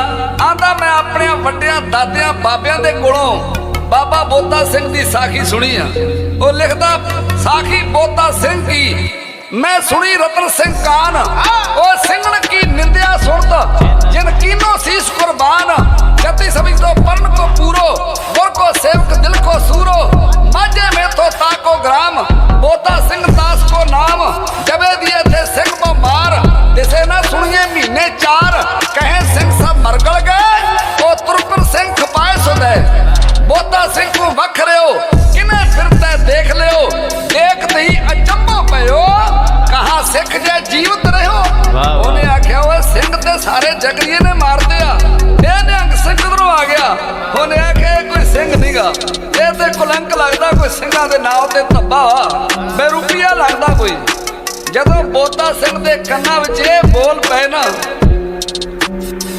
ਆਂਦਾ ਮੈਂ ਆਪਣੇ ਵੱਡਿਆਂ, ਦਾਦਿਆਂ, ਬਾਬਿਆਂ ਦੇ ਕੋਲੋਂ ਬਾਬਾ ਬੋਤਾ ਸਿੰਘ ਦੀ ਸਾਖੀ ਸੁਣੀ ਆ। ਉਹ ਲਿਖਦਾ, ਸਾਖੀ ਬੋਤਾ ਸਿੰਘ ਕੀ? ਮੈਂ ਸੁਣੀ ਰਤਨ ਸਿੰਘ ਕਾਨ। ਉਹ ਸਿੰਘਣ ਕੀ ਨਿੰਦਿਆ ਸੁਣਤ? ਜਿਨ ਕੀਨੋ ਸੀਸ ਕੁਰਬਾਨ? ਜਤੀ ਸਭੀ ਤੋਂ ਪਰਨ ਕੋ ਪੂਰੋ ਗੁਰ ਕੋ ਸੇਵਕ ਦਿਲ ਕੋ ਸੂਰੋ। ਮਾਝੇ ਮੇ ਤੋਂ ਤਾਕੋ ਗ੍ਰਾਮ, ਬੋਤਾ ਸਿੰਘ ਦਾਸ ਕੋ ਨਾਮ। ਜਬੇ ਦੀਏ ਥੇ ਸਿੰਘ ਬੋ ਮਾਰ, ਦਿਸੇ ਨਾ ਸਾਰੇ ਜਗਰੀਏ ਨੇ ਮਾਰਦੇ ਆ। ਇਹ ਨਿਹੰਗ ਸਿੰਘ ਕਿਧਰੋਂ ਆ ਗਿਆ। ਉਹਨੇ ਆਖਿਆ ਇਹ ਕੋਈ ਸਿੰਘ ਨਹੀਂਗਾ ਇਹ ਤੇ ਕੁਲੰਕ ਲੱਗਦਾ ਕੋਈ ਸਿੰਘਾਂ ਦੇ ਨਾਂ ਤੇ ਧੱਬਾ ਵਾ। ਲੱਗਦਾ ਕੋਈ। ਜਦੋਂ ਬੋਤਾ ਸਿੰਘ ਦੇ ਕੰਨਾਂ ਵਿੱਚ ਇਹ ਬੋਲ ਪਏ ਨਾ,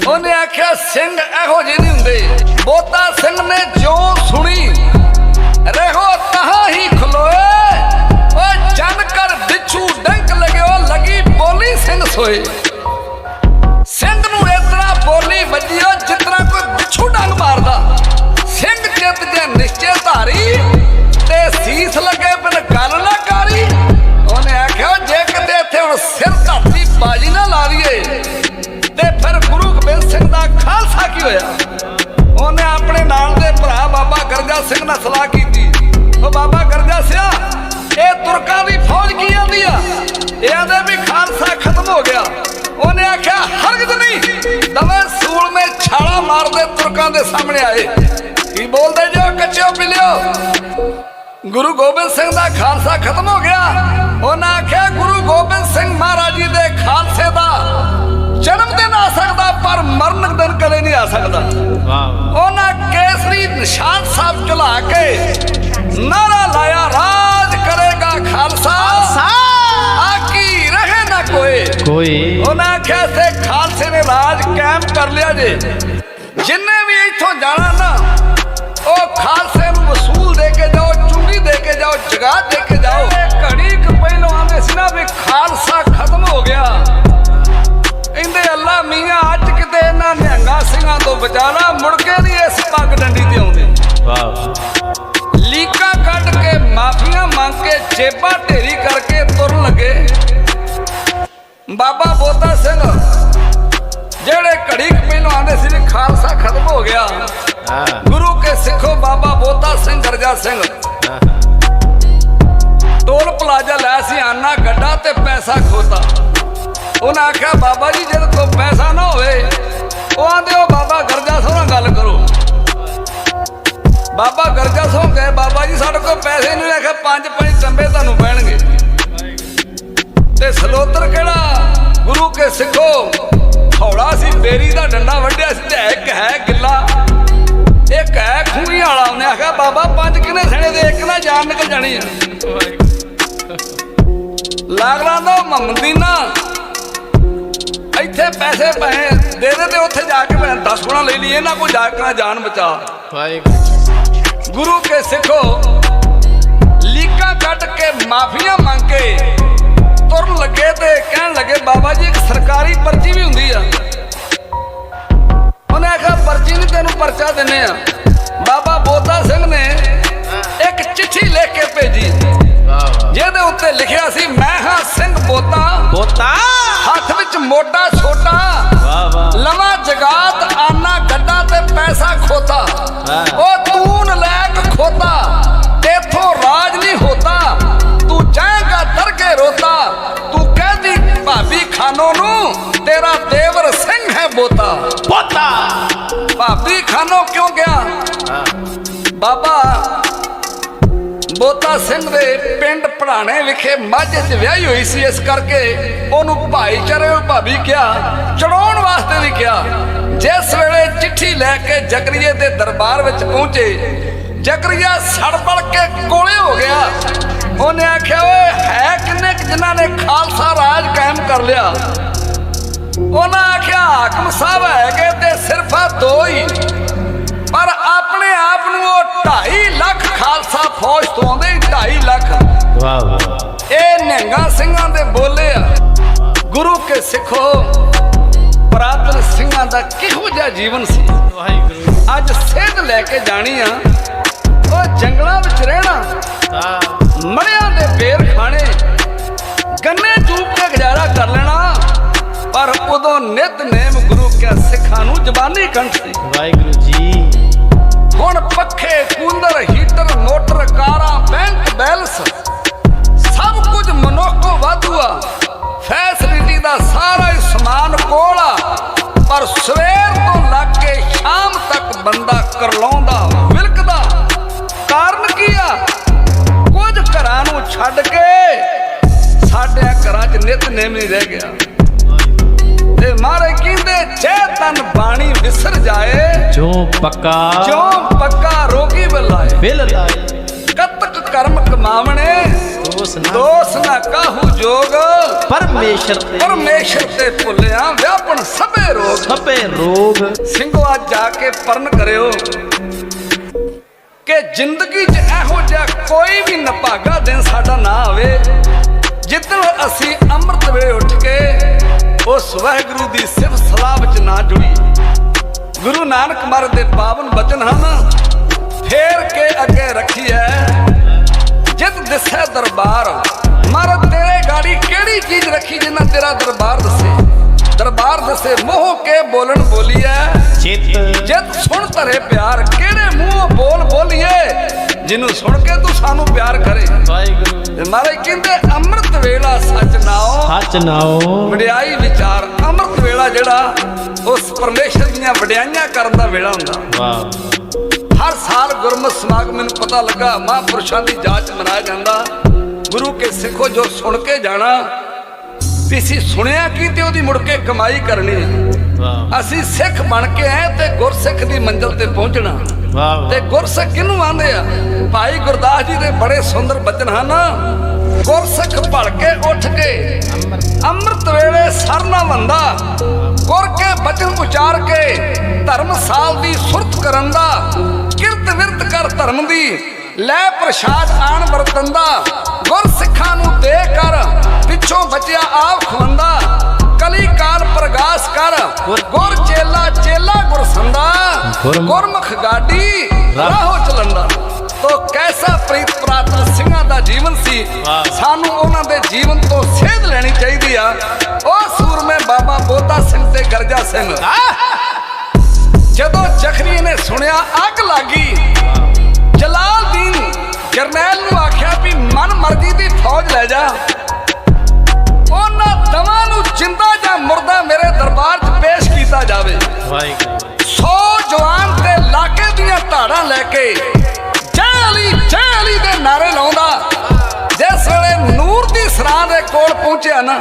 ਉਹਨੇ ਆਖਿਆ, ਸਿੰਘ ਇਹੋ ਜਿਹੇ ਨਹੀਂ ਹੁੰਦੇ। ਬੋਤਾ ਸਿੰਘ ਨੇ ਜਿਉਂ ਸੁਣੀ, ਰਹੋ ਤਹਾਂ ਹੀ ਖਲੋਏ। ਓ ਜਨ ਕਰ ਬਿਛੂ ਡੰਕ ਲਗਿਓ, ਲਗੀ ਬੋਲੀ ਸਿੰਘ ਸੋਏ। ਬੋਲੀ ਵੱਜਿਓ ਜਿਤਨਾ ਕੋਈ ਬਿਛੂ ਡੰਗ ਮਾਰਦਾ। ਸਿੰਘ ਚਿੱਤ ਜੇ ਨਿਸ਼ਚੈ ਧਾਰੀ ਤੇ ਸੀਸ ਲੱਗੇ ਤੁਰਕਾਂ ਦੇ ਸਾਹਮਣੇ ਆਏ। ਕੀ ਬੋਲਦੇ ਜੋ ਕੱਚਿਓ ਪਿਲਿਓ? ਗੁਰੂ ਗੋਬਿੰਦ ਸਿੰਘ ਦਾ ਖਾਲਸਾ ਖਤਮ ਹੋ ਗਿਆ। ਉਹਨਾਂ ਆਖਿਆ ਗੁਰੂ ਗੋਬਿੰਦ ਸਿੰਘ ਮਹਾਰਾਜ ਜੀ ਦੇ ਖਾਲਸੇ ਦਾ ਜਨਮ ਦਿਨ ਆ ਸਕਦਾ ਪਰ ਮਰਨ ਦਿਨ ਕਦੇ ਨਹੀਂ ਆ ਸਕਦਾ। ਵਾਹ। ਉਹਨਾਂ ਕੇਸਰੀ ਨਿਸ਼ਾਨ ਸਾਹਿਬ ਚਲਾ ਕੇ ਨਾਰਾ ਲਾਇਆ ਰਾਜ ਕਰੇਗਾ ਖਾਲਸਾ। ਆਕੀ ਰਹੇ ਨਾ ਕੋਈ? ਕੋਈ। ਉਹਨਾਂ ਆਖਿਆ ਖਾਲਸੇ ਨੇ ਰਾਜ ਕਾਇਮ ਕਰ ਲਿਆ ਜੇ। ਜਿੰਨੇ ਵੀ ਇੱਥੋਂ ਜਾਣਾ ਨਾ, ਉਹ ਖਾਲਸੇ ਨੂੰ ਵਸੂਲ ਦੇ ਕੇ ਜਾਓ, ਚੁੰਗੀ ਦੇ ਕੇ ਜਾਓ ਜਗਾ ਦੇ ਕੇ ਜਾਓ। ਘੜੀ ਕੁ ਪਹਿਲਾਂ ਆਂਦੇ ਸੀ ਨਾ ਵੀ ਖਾਲਸਾ ਖਤਮ ਹੋ ਗਿਆ। ਕਹਿੰਦੇ, ਅੱਲਾ ਮੀਆਂ, ਅੱਜ ਕਿਤੇ ਇਹਨਾਂ ਨਿਹੰਗਾ ਸਿੰਘਾਂ ਤੋਂ ਬਚਾਣਾ, ਮੁੜ ਕੇ ਨਹੀਂ ਇਸ ਪੱਗ ਡੰਡੀ ਤੇ ਆਉਂਦੇ। ਵਾਹ ਲੀਕਾਂ ਕੱਢ ਕੇ, ਮਾਫੀਆਂ ਮੰਗ ਕੇ, ਜੇਬਾਂ ਢੇਰੀ ਕਰਕੇ ਤੁਰਨ ਲੱਗੇ। ਬਾਬਾ ਬੋਤਾ ਸਿੰਘ, ਜਿਹੜੇ ਘੜੀ ਕੁ ਆਂਦੇ ਸੀ ਵੀ ਖਾਲਸਾ ਖਤਮ ਹੋ ਗਿਆ। ਗੁਰੂ ਕੇ ਸਿੱਖੋ ਬਾਬਾ ਬੋਤਾ ਸਿੰਘ ਗਰਜਾ ਸਿੰਘ। ਟੋਲ ਪਲਾਜ਼ਾ ਲੈ ਸੀ ਆਨਾ ਗੱਡਾ ਤੇ ਪੈਸਾ ਖੋਤਾ। ਉਹਨਾਂ ਆਖਿਆ ਬਾਬਾ ਜੀ ਜਦ ਕੋਲ ਪੈਸਾ ਨਾ ਹੋਵੇ ਉਹ ਆਂਦੇ ਉਹ ਬਾਬਾ ਗਰਜਾ ਸਿੰਘ ਨਾਲ ਗੱਲ ਕਰੋ। ਬਾਬਾ ਗਰਜਾ ਸਿੰਘ ਕਹੇ ਬਾਬਾ ਜੀ ਸਾਡੇ ਕੋਲ ਪੈਸੇ ਨਹੀਂ ਆਖਿਆ ਪੰਜ ਪੰਜ ਟੰਬੇ ਤੁਹਾਨੂੰ ਪੈਣਗੇ। ਤੇ ਸਲੋਤਰ ਕਿਹੜਾ? ਜਾਣੀ ਆ। ਲਾਗਲਾਂ ਦਾ ਮਮਦੀਨਾ ਇੱਥੇ ਪੈਸੇ ਪਏ ਦੇ ਦੇ ਤੇ ਉੱਥੇ ਜਾ ਕੇ ਮੈਂ 10 ਗੁਣਾ ਲੈ ਲਈ। ਇਹਨਾਂ ਕੋ ਜਾ ਕੇ ਨਾ ਜਾਨ ਬਚਾ। ਵਾਹਿਗੁਰੂ। ਗੁਰੂ ਕੇ ਸਿੱਖੋ। ਲੀਕਾਂ ਕੱਢ ਕੇ ਮਾਫੀਆਂ ਮੰਗ ਕੇ ਤੁਰਨ ਲੱਗੇ ਤੇ ਕਹਿਣ ਲੱਗੇ ਬਾਬਾ ਜੀ ਇੱਕ ਸਰਕਾਰੀ ਪਰਚੀ ਵੀ ਹੁੰਦੀ ਆ। ਉਹਨੇ ਆਖਿਆ ਪਰਚੀ ਨਹੀਂ ਤੈਨੂੰ ਪਰਚਾ ਦਿੰਨੇ ਆ। ਉੱਤੇ ਲਿਖਿਆ ਸੀ ਮੈਂ ਹਾਂ ਸਿੰਘ ਬੋਤਾ। ਬੋਤਾ? ਹੱਥ ਵਿੱਚ ਮੋਟਾ ਛੋਟਾ। ਵਾਹ ਵਾਹ। ਲਵਾ ਜਗਾਤ ਆਨਾ ਗੱਡਾ ਤੇ ਪੈਸਾ ਖੋਤਾ। ਉਹ ਤੂੰ ਨਲਾਇਕ ਖੋਤਾ ਤੇਥੋਂ ਰਾਜ ਨਹੀਂ ਹੋਤਾ। ਤੂੰ ਜਾਏਗਾ ਦਰ ਕੇ ਰੋਤਾ। ਤੂੰ ਕਹਿੰਦੀ ਭਾਬੀ ਖਾਨੋ ਨੂੰ ਤੇਰਾ ਦੇਵਰ ਸਿੰਘ ਹੈ ਬੋਤਾ। ਬੋਤਾ। ਭਾਬੀ ਖਾਨੋ ਕਿਉਂ ਗਿਆ? ਬਾਬਾ ਸਿੰਘ ਦੇ ਪਿੰਡ ਪੜਾਣੇ ਵਿਖੇ ਮਾਝੇ 'ਚ ਵਿਆਹੀ ਹੋਈ ਸੀ, ਇਸ ਕਰਕੇ ਉਹਨੂੰ ਭਾਈਚਾਰੇ ਨੂੰ ਭਾਬੀ ਕਿਹਾ, ਚੜਾਉਣ ਵਾਸਤੇ ਵੀ ਕਿਹਾ। ਜਿਸ ਵੇਲੇ ਚਿੱਠੀ ਲੈ ਕੇ ਜਕਰੀਏ ਦੇ ਦਰਬਾਰ ਵਿੱਚ ਪਹੁੰਚੇ, ਜਕਰੀਆ ਸੜਬੜ ਕੇ ਕੋਲੇ ਹੋ ਗਿਆ। ਉਹਨੇ ਆਖਿਆ, ਓਏ, ਹੈ ਕਿੰਨੇ ਕੁ ਜਿਨ੍ਹਾਂ ਨੇ ਖਾਲਸਾ ਰਾਜ ਕਾਇਮ ਕਰ ਲਿਆ? ਉਹਨਾਂ ਆਖਿਆ, ਹਾਕਮ ਸਾਹਿਬ ਹੈਗੇ ਤੇ ਸਿਰਫ ਆ ਦੋ ਹੀ, ਪਰ ਆਪਣੇ ਆਪ 2.5 ਲੱਖ ਖਾਲਸਾ ਫੌਜ ਤੋਂ ਆਉਂਦੇ 2.5 ਲੱਖ। ਵਾਹ ਵਾਹ। ਇਹ ਨਿਹੰਗਾ ਸਿੰਘਾਂ ਦੇ ਬੋਲੇ ਆ। ਗੁਰੂ ਕੇ ਸਿੱਖੋ। ਪੁਰਾਤਨ ਸਿੰਘਾਂ ਦਾ ਕਿਹੋ ਜਿਹਾ ਜੀਵਨ ਸੀ? ਵਾਹਿਗੁਰੂ। ਅੱਜ ਸੇਧ ਲੈ ਕੇ ਜਾਣੀ ਆ। ਉਹ ਜੰਗਲਾਂ ਵਿੱਚ ਰਹਿਣਾ। ਮੜਿਆਂ ਦੇ ਬੇਰ ਖਾਣੇ। ਗੰਨੇ ਚੂਪ ਕੇ ਗੁਜ਼ਾਰਾ ਕਰ ਲੈਣਾ। ਪਰ ਉਦੋਂ ਨਿਤਨੇਮ ਗੁਰੂ ਕਿਆ ਸਿੱਖਾਂ ਨੂੰ ਜ਼ਬਾਨੀ ਕੰਠ ਸੀ। ਵਾਹਿਗੁਰੂ ਜੀ। ਹੁਣ ਪੱਖੇ, ਕੂਲਰ, ਹੀਟਰ, ਮੋਟਰ, ਕਾਰਾਂ, ਬੈਂਕ ਬੈਲਸ। ਸਭ ਕੁਝ ਮਨੁੱਖੋਂ ਵਾਧੂਆ। ਫੈਸਿਲਿਟੀ ਦਾ ਸਾਰਾ ਹੀ ਸਮਾਨ ਕੋਲ ਆ। ਪਰ ਸਵੇਰ ਤੋਂ ਲੱਗ ਕੇ ਸ਼ਾਮ ਤੱਕ ਬੰਦਾ ਕਰਲਾਉਂਦਾ ਵਿਲਕਦਾ ਕਾਰਨ ਕੀ ਆ? ਕੁਝ ਘਰਾਂ ਨੂੰ ਛੱਡ ਕੇ ਸਾਡੇ ਘਰਾਂ 'ਚ ਨਿਤਨੇਮ ਨਹੀਂ ਰਹਿ ਗਿਆ। ਤੇ ਮਾਰੇ ਕਹਿੰਦੇ, ਜੇ ਤਨ ਬਾਣੀ ਵਿਸਰ ਜਾਏ ਜੋ ਪੱਕਾ ਕਿਉਂ ਪੱਕਾ ਰੋਗੀ ਬਲਾਏ। ਬਿਲ ਲਾਏ ਕਤਕ ਕਰਮ ਕਮਾਵਣੇ। ਦੋਸ ਨਾ ਦੋਸ ਨਾ ਕਾਹੂ ਜੋਗ। ਪਰਮੇਸ਼ਰ ਤੇ। ਪਰਮੇਸ਼ਰ ਤੇ ਭੁੱਲਿਆ ਵਿਆਪਣ ਸਭੇ ਰੋਗ। ਸਭੇ ਰੋਗ। ਸਿੰਘੋ ਅੱਜ ਜਾ ਕੇ ਪਰਨ ਕਰਿਓ। ਕਿ ਜ਼ਿੰਦਗੀ 'ਚ ਇਹੋ ਜਿਹਾ ਕੋਈ ਵੀ ਨਪਾਗਾ ਦਿਨ ਸਾਡਾ ਨਾ ਆਵੇ। ਜਿੱਦਣ ਅਸੀਂ ਅੰਮ੍ਰਿਤ ਵੇਲੇ ਉੱਠ ਕੇ ਉਸ ਵਾਹਿਗੁਰੂ ਦੀ ਸਿਫਤ ਸਲਾਹ ਵਿੱਚ ਨਾ ਜੁੜੀ ਗੁਰੂ ਨਾਨਕ ਮਹਾਰਾਜ ਦੇ ਪਾਵਨ ਬਚਨ ਹਨ। ਫੇਰ ਕੇ ਅੱਗੇ ਰੱਖੀਐ। ਜਿਤ ਦਿਸੈ ਦਰਬਾਰ ਮਹਾਰਾਜ ਤੇਰੇ ਗਾੜੀ ਕਿਹੜੀ ਚੀਜ਼ ਰੱਖੀ ਜਿੰਨਾ ਤੇਰਾ ਦਰਬਾਰ ਦੱਸੇ? ਦਰਬਾਰ ਦੱਸੇ ਮੋਹ ਕੇ ਬੋਲਣ ਬੋਲੀਐ। ਚਿਤ ਜਿਤ ਸੁਣ ਧਰੇ ਪਿਆਰ ਕਿਹੜੇ ਮੂੰਹੋਂ ਬੋਲ ਬੋਲੀਏ ਜਿਹਨੂੰ ਸੁਣ ਕੇ ਤੂੰ ਸਾਨੂੰ ਪਿਆਰ ਕਰੇ। ਵਾਹਿਗੁਰੂ। ਤੇ ਮਹਾਰਾਜ ਕਹਿੰਦੇ ਅੰਮ੍ਰਿਤ ਵੇਲਾ ਸੱਚ ਨਾਓ। ਸੱਚ ਨਾਓ। ਵਡਿਆਈ ਵਿਚਾਰ ਅੰਮ੍ਰਿਤ ਵੇਲਾ ਜਿਹੜਾ ਉਸ ਪਰਮੇਸ਼ਰ ਦੀਆਂ ਵਡਿਆਈਆਂ ਕਰਨ ਦਾ ਵੇਲਾ ਹੁੰਦਾ। ਵਾਹ। ਹਰ ਸਾਲ ਗੁਰਮਤਿ ਸਮਾਗਮ ਮੈਨੂੰ ਪਤਾ ਲੱਗਾ ਮਹਾਂਪੁਰਸ਼ਾਂ ਦੀ ਜਾਂਚ ਮਨਾਇਆ ਜਾਂਦਾ। ਗੁਰੂ ਕੇ ਸਿੱਖੋ ਜੋ ਸੁਣ ਕੇ ਜਾਣਾ ਅਸੀਂ ਸੁਣਿਆ ਕੀ ਤੇ ਉਹਦੀ ਮੁੜ ਕੇ ਕਮਾਈ ਕਰਨੀ ਅਸੀਂ ਸਿੱਖ ਬਣ ਕੇ ਆਏ ਤੇ ਗੁਰਸਿੱਖ ਦੀ ਮੰਜ਼ਿਲ ਤੇ ਪਹੁੰਚਣਾ। ਵਾਹ। ਤੇ ਗੁਰਸਿੱਖ ਕਿਹਨੂੰ ਆਂਦੇ ਆ? ਭਾਈ ਗੁਰਦਾਸ ਜੀ ਦੇ ਬੜੇ ਸੁੰਦਰ ਬਚਨ ਹਨ। ਗੁਰਸਿੱਖ ਭੜ ਕੇ ਉੱਠ ਕੇ ਅੰਮ੍ਰਿਤ ਵੇਲੇ ਸਰਨਾ ਬੰਦਾ ਗੁਰ ਕੇ ਬਚਨ ਉਚਾਰ ਕੇ ਧਰਮ ਸਾਲ ਦੀ ਸੁਰਤ ਕਰਨ ਦਾ, ਕਿਰਤ ਵਿਰਤ ਕਰ ਧਰਮ ਦੀ, ਲੈ ਪ੍ਰਸ਼ਾਦ ਆਣ ਵਰਤਨ ਦਾ ਗੁਰ ਸਿੱਖਾਂ ਨੂੰ ਦੇ ਕਰ ਪਿੱਛੋਂ ਬਚਿਆ ਆਪ ਖਵੰਦਾ ਕਲੀ ਕਾਲ ਪ੍ਰਗਾਸ ਕਰ। ਗੁਰ ਚੇਲਾ ਚੇਲਾ ਗੁਰ ਸੰਦਾ ਗੁਰਮੁਖ ਗਾਡੀ ਰਾਹੋ ਚਲੰਦਾ ਤੋ ਕੈਸਾ ਪ੍ਰੀਤ ਪ੍ਰਾਤਨ ਸਿੰਘਾਂ ਦਾ ਜੀਵਨ ਸੀ। ਸਾਨੂੰ ਉਹਨਾਂ ਦੇ ਜੀਵਨ ਤੋਂ ਸੇਧ ਲੈਣੀ ਚਾਹੀਦੀ ਆ। ਉਹ ਸੂਰਮੇ ਬਾਬਾ ਬੋਤਾ ਸਿੰਘ ਤੇ ਗਰਜਾ ਸਿੰਘ। ਜਦੋਂ ਜ਼ਖਰੀ ਨੇ ਸੁਣਿਆ ਅੱਗ ਲੱਗੀ ਜਲਾਲਦੀਨ ਜਰਨੈਲ ਨੂੰ ਆਖਿਆ ਵੀ ਮਨ ਮਰਜ਼ੀ ਦੀ ਫੌਜ ਲੈ ਜਾ। ਜਿੰਦਾ ਜਾਂ ਮੁਰਦਾ ਮੇਰੇ ਦਰਬਾਰ 'ਚ ਪੇਸ਼ ਕੀਤਾ ਜਾਵੇ। ਵਾਹਿਗੁਰੂ ਸੌ ਜਵਾਨ ਤੇ ਲਾਕੇ ਦੀਆਂ ਧਾੜਾਂ ਲੈ ਕੇ ਜੈ ਅਲੀ ਜੈ ਅਲੀ ਦੇ ਨਾਰੇ ਲਾਉਂਦਾ। ਜਿਸ ਵੇਲੇ ਨੂਰ ਦੀ ਸਰਾਂ ਦੇ ਕੋਲ ਪਹੁੰਚਿਆ ਨਾ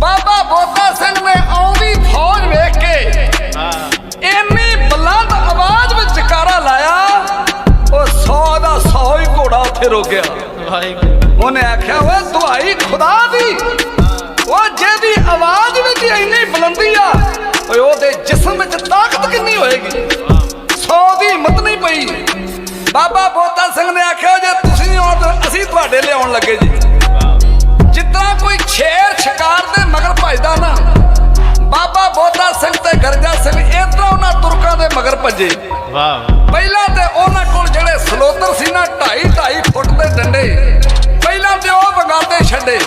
ਬਾਬਾ ਬੋਤਾ ਸਿੰਘ ਨੇ ਆਉਂਦੀ ਫੌਜ ਵੇਖ ਕੇ ਇੰਨੀ ਬੁਲੰਦ ਆਵਾਜ਼ ਵਿੱਚ ਜਕਾਰਾ ਲਾਇਆ ਉਹ ਸੌ ਦਾ ਸੌ ਹੀ ਘੋੜਾ ਉੱਥੇ ਰੁਕ ਗਿਆ। ਵਾਹਿਗੁਰੂ। ਉਹਨੇ ਆਖਿਆ ਓਏ ਦੁਹਾਈ ਖੁਦਾ ਦੀ ਤੁਹਾਡੇ ਲਿਆਉਣ ਲੱਗੇ ਜੀ। ਜਿੱਦਾਂ ਕੋਈ ਛੇਰ ਸ਼ਿਕਾਰ ਦੇ ਮਗਰ ਭਜਦਾ ਨਾ ਬਾਬਾ ਬੋਤਾ ਸਿੰਘ ਤੇ ਗਰਜਾ ਸਿੰਘ ਇਦਾਂ ਉਹਨਾਂ ਤੁਰਕਾਂ ਦੇ ਮਗਰ ਭੱਜੇ। ਵਾਹ ਪਹਿਲਾਂ ਤੇ ਉਹਨਾਂ ਕੋਲ ਜਿਹੜੇ ਸਲੋਤਰ ਸੀ ਨਾ 2.5 2.5 ਫੁੱਟ ਦੇ ਡੰਡੇ ਪਹਿਲਾਂ ਤੇ ਉਹ ਵਗਾਤੇ ਛੱਡੇ।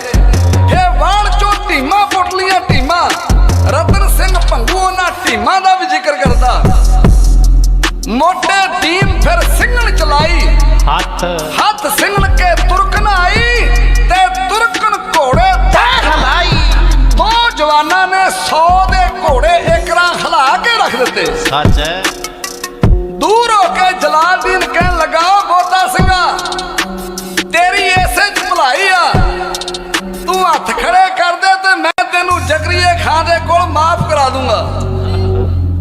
ਹੱਥ। ਹੱਥ ਸਿੰਘਣ ਕੇ ਤੁਰਕਨ ਆਈ ਤੇ ਤੁਰਕਨ ਘੋੜੇ ਦੇਖ ਲਾਈ ਦੋ ਜਵਾਨਾਂ ਨੇ 100 ਦੇ ਘੋੜੇ ਇਕਰਾਂ ਹਲਾ ਕੇ ਰੱਖ ਦਿੱਤੇ। ਸੱਚ ਹੈ। ਦੂਰ ਹੋ ਕੇ ਜਲਾਲਦੀਨ ਕਹਿਣ ਲੱਗਾ "ਓ ਬੋਤਾ ਸਿੰਘਾ ਤੇਰੀ ਐਸੇ ਚ ਭਲਾਈ ਆ। ਤੂੰ ਹੱਥ ਖੜੇ ਕਰ ਦੇ ਤੇ ਮੈਂ ਤੈਨੂੰ ਜਕਰੀਏ ਖਾਨ ਦੇ ਕੋਲ ਮਾਫ ਕਰਾ ਦੂੰਗਾ।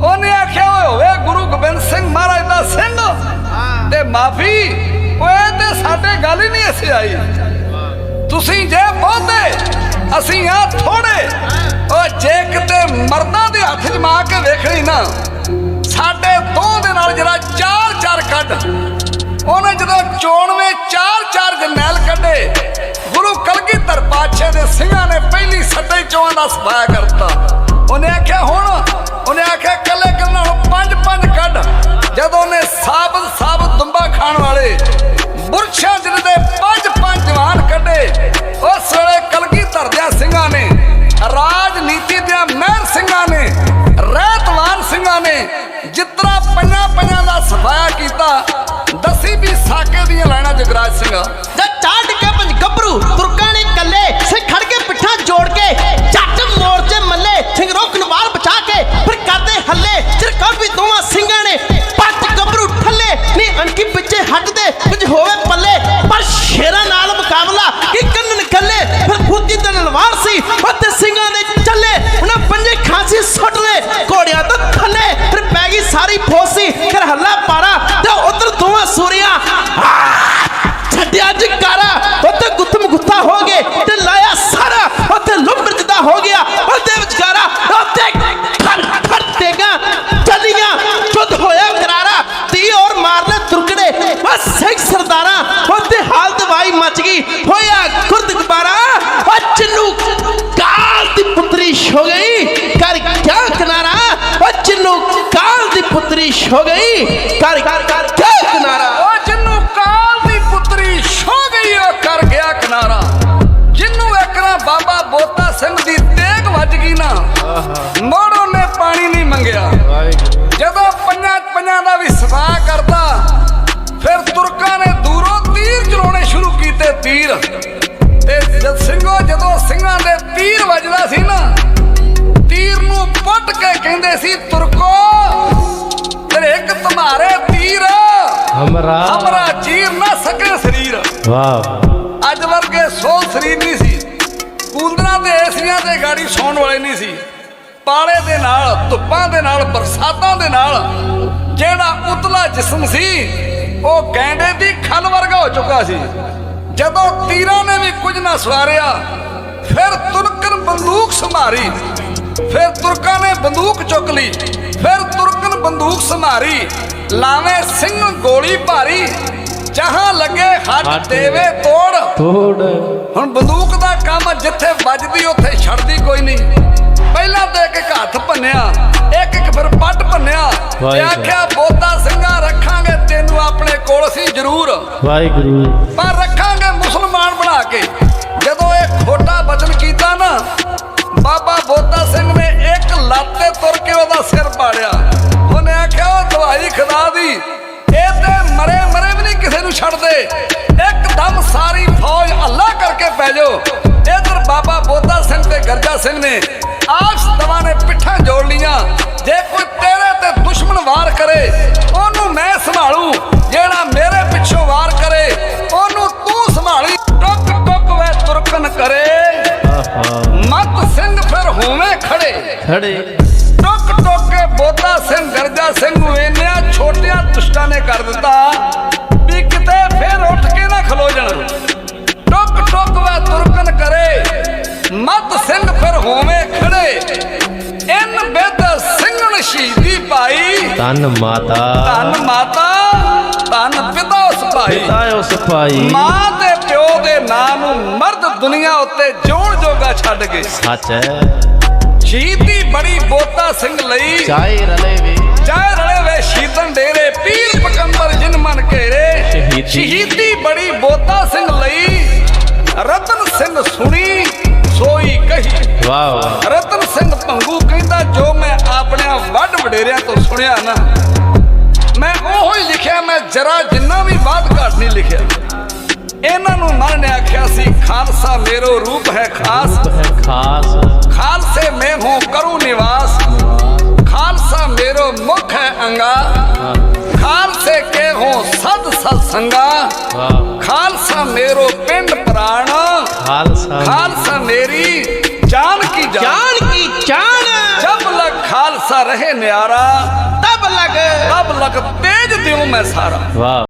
ਉਹਨੇ ਆਖਿਆ ਹੋਵੇ ਗੁਰੂ ਗੋਬਿੰਦ ਸਿੰਘ ਮਹਾਰਾਜ ਦਾ ਸਿੰਘ ਤੇ ਮਾਫੀ ਓਏ ਸਾਡੇ ਗੱਲ ਹੀ ਨਹੀਂ ਅਸੀਂ ਆਈ। ਤੁਸੀਂ ਜੇ ਬਹੁਤੇ, ਅਸੀਂ ਆ ਥੋੜੇ। ਓ ਜੇ ਕਿਤੇ ਮਰਦਾਂ ਦੇ ਹੱਥ 'ਚ ਕੇ ਵੇਖਣੀ ਨਾ, ਸਾਡੇ ਦੋ ਦੇ ਨਾਲ ਜਿਹੜਾ ਚਾਰ ਚਾਰ ਕੱਢ, ਉਹਨੇ ਜਦੋਂ ਚੋਣਵੇਂ ਚਾਰ ਚਾਰ ਜਰਨੈਲ ਕੱਢੇ, ਗੁਰੂ ਕਲਗੀਧਰ ਪਾਤਸ਼ਾਹ ਦੇ ਸਿੰਘਾਂ ਨੇ ਪਹਿਲੀ ਸੱਟੇ ਚੋਂ ਦਾ ਸਫਾਇਆ ਕਰਤਾ। ਉਹਨੇ ਆਖਿਆ, ਹੁਣ? ਉਹਨੇ ਆਖਿਆ ਕੱਲੇ ਕੱਲੇ ਨਾਲ ਪੰਜ girl. The ਪੁੱਤਰੀ ਹੋ ਗਈ ਕਰ ਕਰ ਕਿਆ ਕਿਨਾਰਾ ਉਹ ਜਿਹਨੂੰ ਕਾਲ ਦੀ ਪੁੱਤਰੀ ਛੋ ਗਈ ਉਹ ਕਰ ਗਿਆ ਕਿਨਾਰਾ ਜਿਹਨੂੰ ਇਕਰਾ ਬਾਬਾ ਬੋਤਾ ਸਿੰਘ ਦੀ ਤੇਗ ਵੱਜ ਗਈ ਨਾ ਮੋੜ ਉਹਨੇ ਪਾਣੀ ਨਹੀਂ ਮੰਗਿਆ ਜਦੋਂ ਪੰਜਾਂ ਪੰਜਾਂ ਦਾ ਵੀ ਸਫਾ ਕਰਦਾ ਫਿਰ ਤੁਰਕਾਂ ਨੇ ਦੂਰੋਂ ਤੀਰ ਚਲਾਉਣੇ ਸ਼ੁਰੂ ਕੀਤੇ ਤੀਰ ਤੇ ਜਦ ਸਿੰਘੋ ਜਦੋਂ ਸਿੰਘਾਂ ਦੇ ਤੀਰ ਵੱਜਦਾ ਸੀ ਨਾ ਤੀਰ ਨੂੰ ਪੁੱਟ ਕੇ ਕਹਿੰਦੇ ਸੀ ਤੁਰਕੋ ਤੇਰੇ ਇੱਕ ਤੁਮਾਰੇ ਤੀਰ ਹਮਰਾ। ਹਮਰਾ ਚੀਰ ਨਾ ਸਕੇ ਸਰੀਰ। ਵਾਹ। ਅੱਜ ਵਰਗੇ ਸੋ ਸਰੀਰ ਨਹੀਂ ਸੀ। ਕੂੰਦਰਾਂ ਤੇ ਏਸੀਆਂ ਤੇ ਗਾੜੀ ਸੌਣ ਵਾਲੇ ਨਹੀਂ ਸੀ। ਪਾਲੇ ਦੇ ਨਾਲ ਧੁੱਪਾਂ ਦੇ ਨਾਲ ਬਰਸਾਤਾਂ ਦੇ ਨਾਲ ਜਿਹੜਾ ਉਤਲਾ ਜਿਸਮ ਸੀ ਉਹ ਗੈਂਡੇ ਦੀ ਖਲ ਵਰਗਾ ਹੋ ਚੁੱਕਾ ਸੀ। ਜਦੋਂ ਤੀਰਾਂ ਨੇ ਵੀ ਕੁਝ ਨਾ ਸਵਾਰਿਆ ਫਿਰ ਤੁਰਕਨ ਬੰਦੂਕ ਸੰਭਾਰੀ। ਫਿਰ ਤੁਰਕਾਂ ਨੇ ਬੰਦੂਕ ਚੁੱਕ ਲਈ। ਫਿਰ ਤੁਰਕਨ ਬੰਦੂਕ ਸੰਭਾਰੀ। ਲਾਵੇਂ ਸਿੰਘ ਗੋਲੀ ਭਾਰੀ। ਜਹਾਂ ਲੱਗੇ ਹੱਥ ਦੇਵੇ ਤੋੜ। ਤੋੜ। ਹੁਣ ਬੰਦੂਕ ਦਾ ਕੰਮ ਜਿੱਥੇ ਵੱਜਦੀ ਉੱਥੇ ਛੱਡਦੀ ਕੋਈ ਨਹੀਂ। ਪਹਿਲਾਂ ਤੇ ਇੱਕ ਹੱਥ ਭੰਨਿਆ ਇੱਕ ਇੱਕ ਫਿਰ ਪੱਟ ਭੰਨਿਆ। ਤੇ। ਆਖਿਆ ਬੋਤਾ ਸਿੰਘਾ ਰੱਖਾਂਗੇ ਤੈਨੂੰ ਆਪਣੇ ਕੋਲ ਸੀ ਜ਼ਰੂਰ। ਵਾਹਿਗੁਰੂ ਪਰ ਰੱਖਾਂਗੇ ਮੁਸਲਮਾਨ ਬਣਾ ਕੇ। ਜਦੋਂ ਇਹ ਖੋਟਾ ਬਚਨ ਕੀਤਾ ਨਾ ਬਾਬਾ ਬੋਤਾ ਸਿੰਘ ਨੇ ਇੱਕ ਲਾਤੇ ਤੁਰ ਕੇ ਉਹਦਾ ਸਿਰ ਪਾੜਿਆ ਉਹਨੇ ਆਖਿਆ, ਉਹ ਦਵਾਈ ਖੁਦਾ ਦੀ। ਇਹ ਤੇ ਮਰੇ ਮਰੇ ਵੀ ਨਹੀਂ ਕਿਸੇ ਨੂੰ ਛੱਡਦੇ। ਇੱਕਦਮ ਸਾਰੀ ਫੌਜ ਅੱਲਾ ਕਰਕੇ ਪੈ ਜਾਓ। ਇਧਰ ਬਾਬਾ ਬੋਤਾ ਸਿੰਘ ਤੇ ਗਰਜਾ ਸਿੰਘ ਨੇ ਆਸ ਦਵਾ ਨੇ ਪਿੱਠਾਂ ਜੋੜ ਲੀਆਂ ਜੇ ਕੋਈ ਤੇਰੇ ਤੇ ਦੁਸ਼ਮਣ ਵਾਰ ਕਰੇ, ਉਹਨੂੰ ਮੈਂ ਸੰਭਾਲੂ। ਜਿਹੜਾ ਮੇਰੇ ਪਿੱਛੋਂ ਵਾਰ ਕਰੇ, ਉਹਨੂੰ ਤੂੰ ਸੰਭਾਲੀ। ਟੁੱਕ ਟੁੱਕ ਵੇ ਤੁਰਕਨ ਕਰੇ। ਮਤ ਸਿੰਘ ਫਿਰ ਹੋਵੇਂ ਖੜੇ। ਖੜੇ। ਟੁੱਕ ਟੁੱਕ ਕੇ ਬੋਤਾ ਸਿੰਘ ਗਰਜਾ ਸਿੰਘ ਨੂੰ ਇੰਨਿਆਂ ਛੋਟਿਆਂ ਦੁਸ਼ਟਾਂ ਨੇ ਕਰ ਦਿੱਤਾ ਵੀ ਕਿਤੇ ਫਿਰ ਉੱਠ ਕੇ ਨਾ ਖਲੋ ਜਾਣ। ਟੁੱਕ ਟੁੱਕ ਵੇ ਤੁਰਕਨ ਕਰੇ ਮਤ ਸਿੰਘ ਫਿਰ ਹੋਵੇਂ ਖੜੇ। ਇਨ ਬਿਦ ਸਿੰਘਨ ਸ਼ਹੀਦੀ ਪਾਈ। ਤਨ ਮਾਤਾ। ਧੰਨ ਮਾਤਾ ਧੰਨ ਪਿਤਾ ਉਸ ਭਾਈ ਤਾਇਓ ਸਫ਼ਾਈ ਮਾਂ ਤੇ ਪਿਓ ਦੇ ਨਾਂ ਨੂੰ ਮਰਦ ਦੁਨੀਆ ਉੱਤੇ ਜੋਣ ਜੋਗਾ ਛੱਡ ਗਏ। ਸੱਚ ਹੈ। ਸ਼ਹੀਦੀ ਬੜੀ ਬੋਤਾ ਸਿੰਘ ਲਈ ਚਾਹੇ ਰਲੇ ਵੇ। ਚਾਹ ਰਲੇ ਵੇ ਸ਼ੀਤਨ ਡੇਰੇ ਪੀਰ ਪਕੰਬਰ ਜਿਨ ਮਨ ਘੇਰੇ। ਸ਼ਹੀਦੀ। ਬੜੀ ਬੋਤਾ ਸਿੰਘ ਲਈ ਰਤਨ ਸਿੰਘ ਸੁਣੀ ਸੋਈ ਕਹੀ। ਵਾਹ ਵਾਹ। ਰਤਨ ਸਿੰਘ ਭੰਗੂ ਕਹਿੰਦਾ ਜੋ ਮੈਂ ਆਪਣਿਆਂ ਵੱਡ ਵਡੇਰਿਆਂ ਤੋਂ ਸੁਣਿਆ ਨਾ ਮੈਂ ਉਹੋ ਹੀ ਲਿਖਿਆ ਮੈਂ ਜਰਾ ਜਿੰਨਾ ਵੀ ਬਾਤ ਘੱਟ ਨਹੀਂ ਲਿਖਿਆ। ਇਹਨਾਂ ਨੂੰ ਮਨ ਨੇ ਆਖਿਆ ਸੀ ਖਾਲਸਾ ਮੇਰੋ ਰੂਪ ਹੈ ਖਾਸ। ਹੈ ਖਾਸ। ਖਾਲਸੇ ਮੈਂ ਹੂੰ ਕਰੂ ਨਿਵਾਸ। ਖਾਲਸਾ ਮੇਰੋ ਮੁਖ ਹੈ ਅੰਗਾ। ਖਾਲਸੇ ਕੇ ਹੂੰ ਸਦ ਸਤ ਸੰਗਾ ਖਾਲਸਾ ਮੇਰੋ ਪਿੰਡ ਪ੍ਰਾਣ। ਖਾਲਸਾ ਖਾਲਸਾ ਮੇਰੀ ਜਾਨ ਕੀ ਜਾਨ। ਜਾਨ ਕੀ ਜਾਨ। ਜਬ ਲਗ ਖਾਲਸਾ ਰਹੇ ਨਿਆਰਾ ਤਬ ਲਗ ਤਬ ਲਗ ਤੇਜ ਦਿਉ ਮੈਂ ਸਾਰਾ। ਵਾਹ।